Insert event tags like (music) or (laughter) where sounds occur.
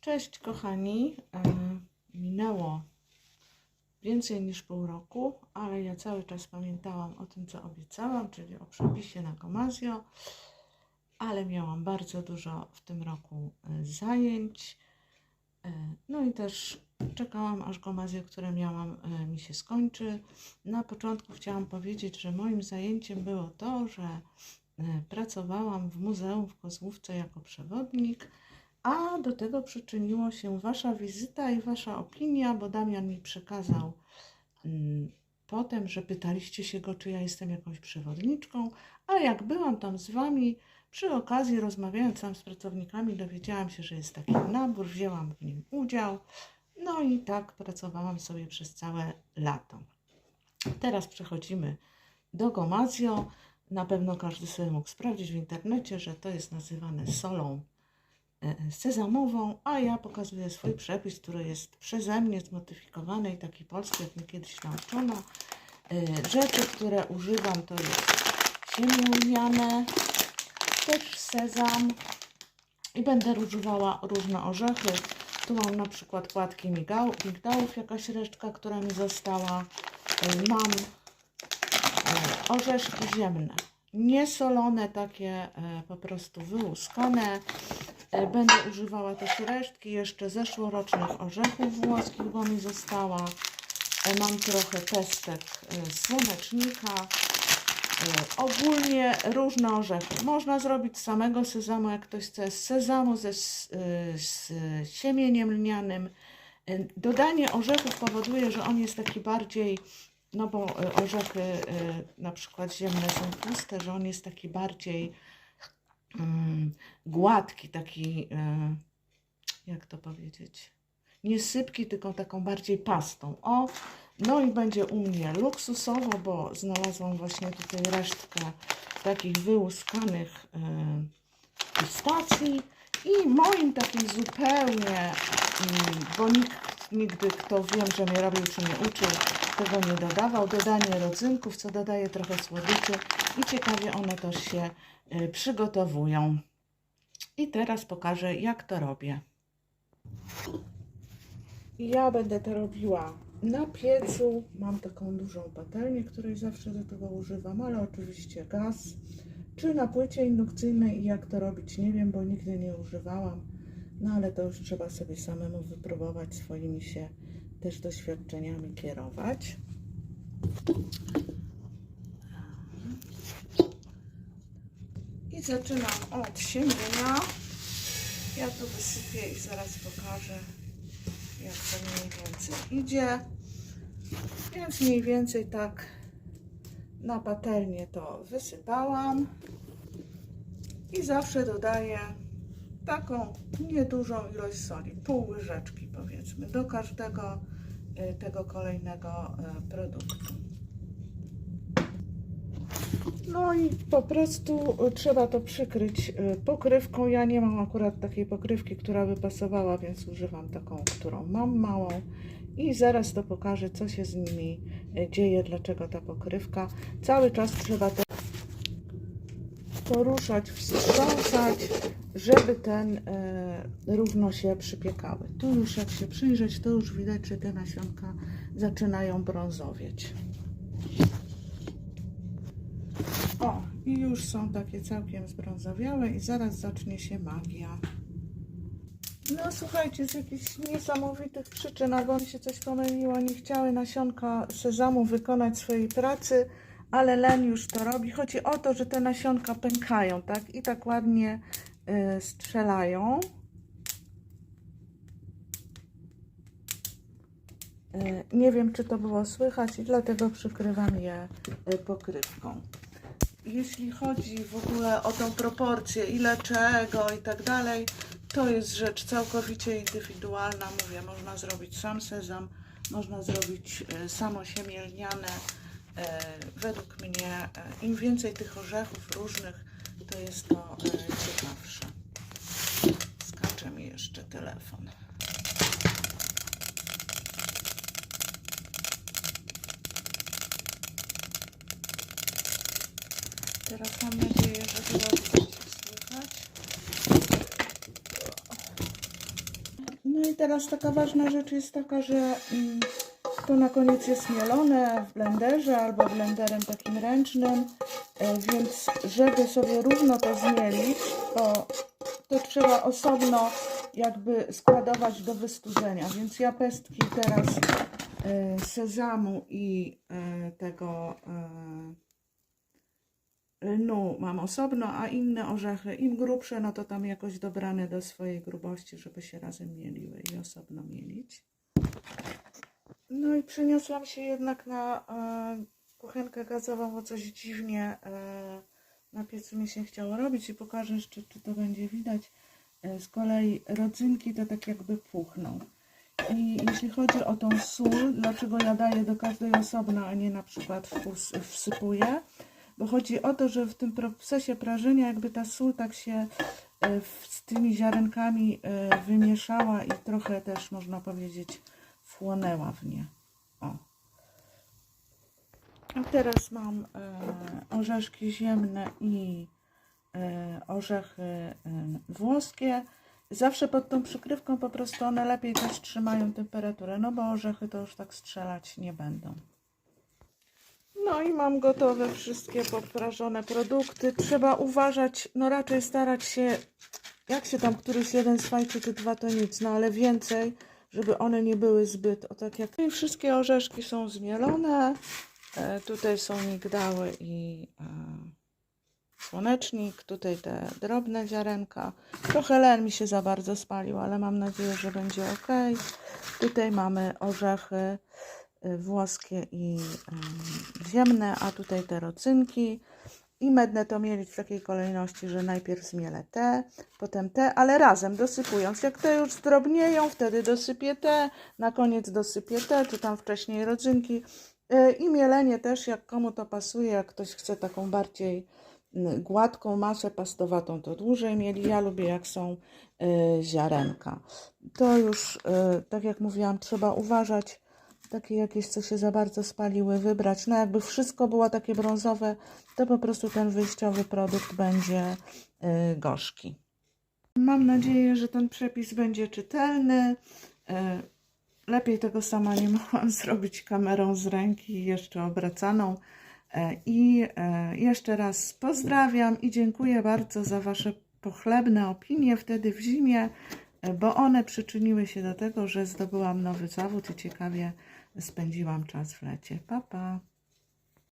Cześć kochani. E, Minęło więcej niż pół roku, ale ja cały czas pamiętałam o tym, co obiecałam, czyli o przepisie na Gomazio, ale miałam bardzo dużo w tym roku e, zajęć. E, No i też czekałam, aż Gomazio, które miałam, mi się skończy. Na początku chciałam powiedzieć, że moim zajęciem było to, że pracowałam w muzeum w Kozłówce jako przewodnik, a do tego przyczyniło się Wasza wizyta i Wasza opinia, bo Damian mi przekazał mm, potem, że pytaliście się go, czy ja jestem jakąś przewodniczką, a jak byłam tam z Wami, przy okazji rozmawiając tam z pracownikami, dowiedziałam się, że jest taki nabór, wzięłam w nim udział, no i tak pracowałam sobie przez całe lato. Teraz przechodzimy do Gomazio. Na pewno każdy sobie mógł sprawdzić w internecie, że to jest nazywane solą sezamową, a ja pokazuję swój przepis, który jest przeze mnie zmodyfikowany i taki polski, jak mnie kiedyś nauczono. E, Rzeczy, które używam, to jest siemię lniane, też sezam i będę używała różne orzechy. Tu mam na przykład płatki migdał, migdałów, jakaś resztka, która mi została. E, Mam e, orzeszki ziemne, niesolone, takie e, po prostu wyłuskane. E, Będę używała też resztki jeszcze zeszłorocznych orzechów włoskich, bo mi została. E, Mam trochę pestek e, słonecznika. Ogólnie różne orzechy. Można zrobić samego sezamu, jak ktoś chce, z sezamu ze, z siemieniem lnianym. Dodanie orzechów powoduje, że on jest taki bardziej, no bo orzechy na przykład ziemne są tłuste, że on jest taki bardziej gładki, taki, e, jak to powiedzieć, nie sypki, tylko taką bardziej pastą. O, no i będzie u mnie luksusowo, bo znalazłam właśnie tutaj resztkę takich wyłuskanych e, pistacji i moim takim zupełnie, mm, bo nikt nigdy, kto wiem, że mnie robił czy mnie uczył, tego nie dodawał, dodanie rodzynków, co dodaje trochę słodyczy i ciekawie one też się y, przygotowują. I teraz pokażę, jak to robię. Ja będę to robiła na piecu. Mam taką dużą patelnię, której zawsze do tego używam, ale oczywiście gaz. Czy na płycie indukcyjnej i jak to robić, nie wiem, bo nigdy nie używałam. No ale to już trzeba sobie samemu wypróbować, swoimi się też doświadczeniami kierować. I zaczynam od siemienia. Ja tu wysypię i zaraz pokażę, jak to mniej więcej idzie. Więc mniej więcej tak na patelnię to wysypałam. I zawsze dodaję taką niedużą ilość soli, pół łyżeczki powiedzmy, do każdego y, tego kolejnego y, produktu. No i po prostu y, trzeba to przykryć pokrywką. Ja nie mam akurat takiej pokrywki, która by pasowała, więc używam taką, którą mam małą. I zaraz to pokażę, co się z nimi dzieje, dlaczego ta pokrywka. Cały czas trzeba to poruszać, wstrząsać, żeby ten e, równo się przypiekały. Tu już jak się przyjrzeć, to już widać, że te nasionka zaczynają brązowieć. O, i już są takie całkiem zbrązowiałe i zaraz zacznie się magia. No słuchajcie, z jakichś niesamowitych przyczyn, albo mi się coś pomyliło, nie chciały nasionka sezamu wykonać swojej pracy, ale len już to robi. Chodzi o to, że te nasionka pękają, tak? I tak ładnie y, strzelają. Y, nie wiem, czy to było słychać i dlatego przykrywam je y, pokrywką. Jeśli chodzi w ogóle o tą proporcję, ile czego i tak dalej, to jest rzecz całkowicie indywidualna. Mówię, można zrobić sam sezam, można zrobić e, samo siemię lniane. E, według mnie e, im więcej tych orzechów różnych, to jest to e, ciekawsze. Skacze mi jeszcze telefon. Teraz mam nadzieję, że się słychać. No i teraz taka ważna rzecz jest taka, że mm, to na koniec jest mielone w blenderze albo blenderem takim ręcznym, e, więc żeby sobie równo to zmielić, to, to trzeba osobno jakby składować do wystudzenia. Więc ja pestki teraz e, sezamu i e, tego lnu mam osobno, a inne orzechy, im grubsze, no to tam jakoś dobrane do swojej grubości, żeby się razem mieliły i osobno mielić. No i przeniosłam się jednak na e, kuchenkę gazową, bo coś dziwnie e, na piecu mi się chciało robić i pokażę jeszcze, czy to będzie widać. E, z kolei rodzynki to tak jakby puchną. I jeśli chodzi o tą sól, dlaczego ja daję do każdej osobno, a nie na przykład wsypuję? Bo chodzi o to, że w tym procesie prażenia jakby ta sól tak się z tymi ziarenkami wymieszała i trochę też można powiedzieć wchłonęła w nie. O. A teraz mam e, orzeszki ziemne i e, orzechy e, włoskie. Zawsze pod tą przykrywką po prostu one lepiej też trzymają temperaturę, no bo orzechy to już tak strzelać nie będą. No i mam gotowe wszystkie poprażone produkty. Trzeba uważać, no raczej starać się, jak się tam któryś jeden sfajczy, czy dwa to nic, no ale więcej, żeby one nie były zbyt, o tak jak... I wszystkie orzeszki są zmielone. E, tutaj są migdały i e, słonecznik, tutaj te drobne ziarenka. Trochę len mi się za bardzo spalił, ale mam nadzieję, że będzie ok. Tutaj mamy orzechy y, włoskie i ziemne, a tutaj te rodzynki. I medne to mielić w takiej kolejności, że najpierw zmielę te, potem te, ale razem dosypując. Jak te już zdrobnieją, wtedy dosypię te, na koniec dosypię te, czy tam wcześniej rodzynki. Y, I mielenie też, jak komu to pasuje, jak ktoś chce taką bardziej gładką masę pastowatą, to dłużej mieli. Ja lubię, jak są y, ziarenka. To już, y, tak jak mówiłam, trzeba uważać. Takie jakieś, co się za bardzo spaliły, wybrać. No jakby wszystko było takie brązowe, to po prostu ten wyjściowy produkt będzie y, gorzki. Mam nadzieję, że ten przepis będzie czytelny. Y, Lepiej tego sama nie mogłam (laughs) zrobić kamerą z ręki, jeszcze obracaną. E, I jeszcze raz pozdrawiam i dziękuję bardzo za Wasze pochlebne opinie wtedy w zimie, bo one przyczyniły się do tego, że zdobyłam nowy zawód i ciekawie spędziłam czas w lecie. Pa, pa.